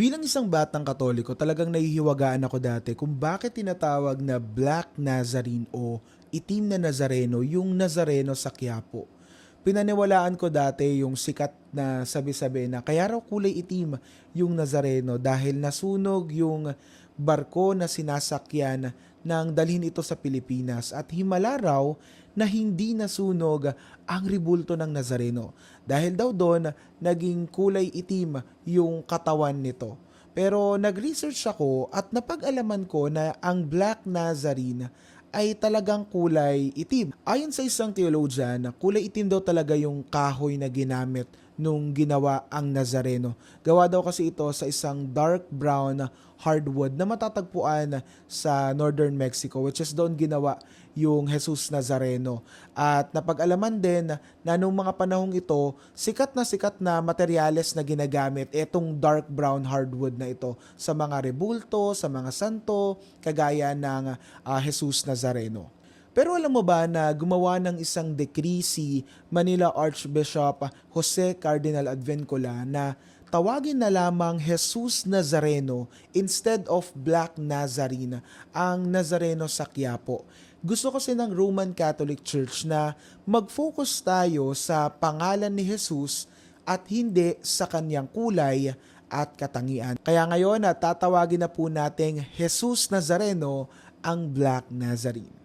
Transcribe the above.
Bilang isang batang katoliko, talagang nahihiwagaan ako dati kung bakit tinatawag na Black Nazarene o itim na Nazareno yung Nazareno sa Quiapo. Pinaniwalaan ko dati yung sikat na sabi-sabi na kaya raw kulay itim yung Nazareno dahil nasunog yung barko na sinasakyan nang dalhin ito sa Pilipinas at himala raw na hindi nasunog ang ribulto ng Nazareno. Dahil daw doon, naging kulay itim yung katawan nito. Pero nag-research ako at napag-alaman ko na ang Black Nazarene ay talagang kulay itim. Ayon sa isang theologian, kulay itim daw talaga yung kahoy na ginamit nung ginawa ang Nazareno. Gawa daw kasi ito sa isang dark brown hardwood na matatagpuan sa northern Mexico which is doon ginawa yung Jesus Nazareno. At napag-alaman din na nung mga panahong ito, sikat na sikat na materyales na ginagamit itong dark brown hardwood na ito sa mga rebulto, sa mga santo, kagaya ng ah, Jesus Nazareno. Pero alam mo ba na gumawa ng isang decree si Manila Archbishop Jose Cardinal Advencula na tawagin na lamang Jesus Nazareno instead of Black Nazarene ang Nazareno sa Quiapo. Gusto kasi ng Roman Catholic Church na mag-focus tayo sa pangalan ni Jesus at hindi sa kanyang kulay at katangian. Kaya ngayon, tatawagin na po nating Jesus Nazareno ang Black Nazarene.